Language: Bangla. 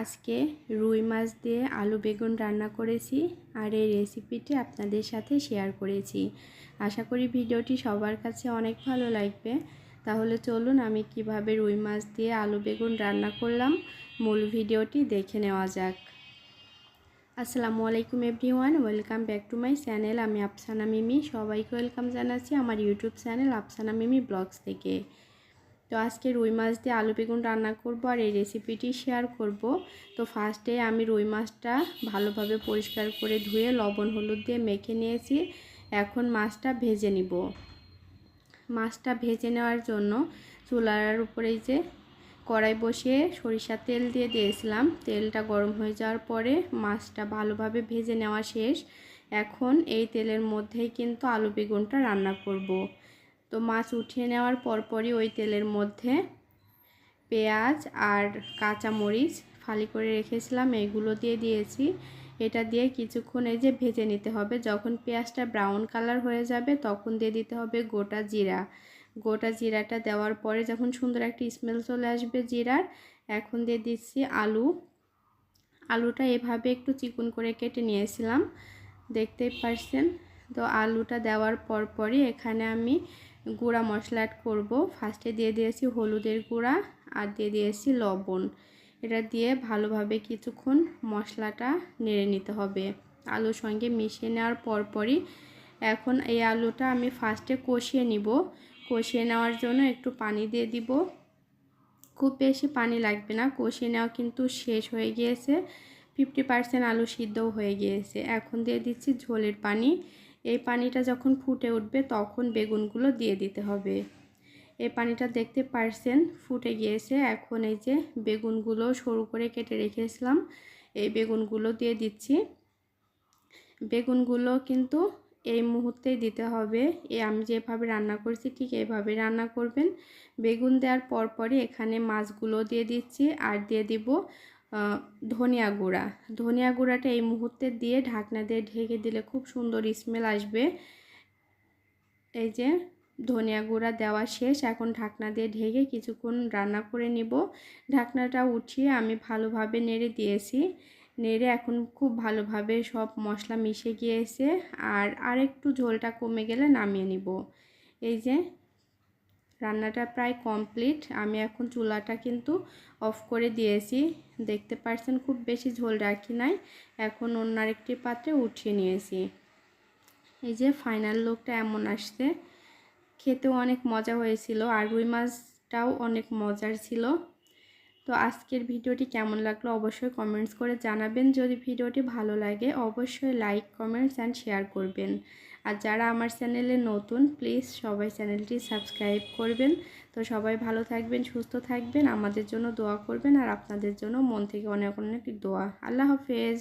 আজকে রুই মাছ দিয়ে আলু বেগুন রান্না করেছি আর এই রেসিপিটি আপনাদের সাথে শেয়ার করেছি। আশা করি ভিডিওটি সবার কাছে অনেক ভালো লাগবে। তাহলে চলুন আমি কীভাবে রুই মাছ দিয়ে আলু বেগুন রান্না করলাম। মূল ভিডিওটি দেখে নেওয়া যাক। আসসালামু আলাইকুম everyone, welcome back to my channel. আমি আফসানা মিমি। সবাইকে ওয়েলকাম জানাচ্ছি আমার YouTube channel Afsana Mimi vlogs থেকে। তো আজকে রুই মাছ দিয়ে আলু বেগুন রান্না করব আর এই রেসিপিটি শেয়ার করব। তো ফার্স্টে আমি রুই মাছটা ভালোভাবে পরিষ্কার করে ধুয়ে লবণ, হলুদ দিয়ে মেখে নিয়েছি। এখন মাছটা ভেজে নিব। মাছটা ভেজে নেওয়ার জন্য চুলার উপরে যে কড়াই বসিয়ে সরিষা তেল দিয়ে দিয়েছিলাম। তেলটা গরম হয়ে যাওয়ার পরে মাছটা ভালোভাবে ভেজে নেওয়া শেষ। এখন এই তেলের মধ্যেই কিন্তু আলু বেগুনটা রান্না করব। তো মাছ উঠিয়ে নেওয়ার পরপরই ওই তেলের মধ্যে পেঁয়াজ আর কাঁচা মরিচ ফালি করে রেখেছিলাম। এইগুলো দিয়ে দিয়েছি। এটা দিয়ে কিছুক্ষণ এই যে ভেজে নিতে হবে। যখন পেঁয়াজটা ব্রাউন কালার হয়ে যাবে, তখন দিয়ে দিতে হবে গোটা জিরা। গোটা জিরাটা দেওয়ার পরে যখন সুন্দর একটা স্মেল চলে আসবে জিরার, এখন দিয়ে দিচ্ছি আলু। আলুটা এভাবে একটু চিকুন করে কেটে নিয়েছিলাম। দেখতেই পারছেন? তো আলুটা দেওয়ার পর পরই এখানে আমি গুঁড়া মশলা অ্যাড করব। ফার্স্টে দিয়ে দিয়েছি হলুদের গুঁড়া আর দিয়ে দিয়েছি লবণ। এটা দিয়ে ভালোভাবে কিছুক্ষণ মশলাটা নেড়ে নিতে হবে। আলুর সঙ্গে মিশিয়ে নেওয়ার পরপরই এখন এই আলুটা আমি ফার্স্টে কষিয়ে নিব। কষিয়ে নেওয়ার জন্য একটু পানি দিয়ে দিব। খুব বেশি পানি লাগবে না। কষিয়ে নেওয়া কিন্তু শেষ হয়ে গিয়েছে। ফিফটি পার্সেন্ট আলু সিদ্ধও হয়ে গিয়েছে। এখন দিয়ে দিচ্ছি ঝোলের পানি। এই পানিটা যখন ফুটে উঠবে তখন বেগুনগুলো দিয়ে দিতে হবে। এই পানিটা দেখতে পারছেন, ফুটে গিয়েছে। এখন এই যে বেগুনগুলো সরু করে কেটে রেখেছিলাম, এই বেগুনগুলো দিয়ে দিচ্ছি। বেগুনগুলো কিন্তু এই মুহূর্তেই দিতে হবে। এ আমি যেভাবে রান্না করছি ঠিক এইভাবে রান্না করবেন। বেগুন দেওয়ার পরপরই এখানে মাছগুলো দিয়ে দিচ্ছি আর দিয়ে দিব ধনিয়া গুঁড়া। ধনিয়া গুঁড়াটা এই মুহূর্তে দিয়ে ঢাকনা দিয়ে ঢেকে দিলে খুব সুন্দর স্মেল আসবে। এই যে ধনিয়া গুঁড়া দেওয়া শেষ, এখন ঢাকনা দিয়ে ঢেকে কিছুক্ষণ রান্না করে নিব। ঢাকনাটা উঠিয়ে আমি ভালোভাবে নেড়ে দিয়েছি। নেড়ে এখন খুব ভালোভাবে সব মশলা মিশে গিয়েছে, আর আরেকটু ঝোলটা কমে গেলে নামিয়ে নিব। এই যে রান্নাটা প্রায় কমপ্লিট আমি এখন চুলাটা কিন্তু অফ করে দিয়েছি। দেখতে পাচ্ছেন খুব বেশি ঝোল রাখি নাই। এখন অন্য আরেকটি পাত্রে উঠিয়ে নিয়েছি। এই যে ফাইনাল লুকটা এমন আসছে। খেতেও অনেক মজা হয়েছিল। আর রুই মাছটাও অনেক মজার ছিল। তো আজকের ভিডিওটি কেমন লাগল অবশ্যই কমেন্টস করে জানাবেন। যদি ভিডিওটি ভালো লাগে, অবশ্যই লাইক কমেন্টস অ্যান্ড শেয়ার করবেন। আর যারা আমার চ্যানেলে নতুন প্লিজ সবাই চ্যানেলটি সাবস্ক্রাইব করবেন। তো সবাই ভালো থাকবেন, সুস্থ থাকবেন, আমাদের জন্য দোয়া করবেন আর আপনাদের জন্য মন থেকে অনেক অনেক দোয়া। আল্লাহ হাফেজ।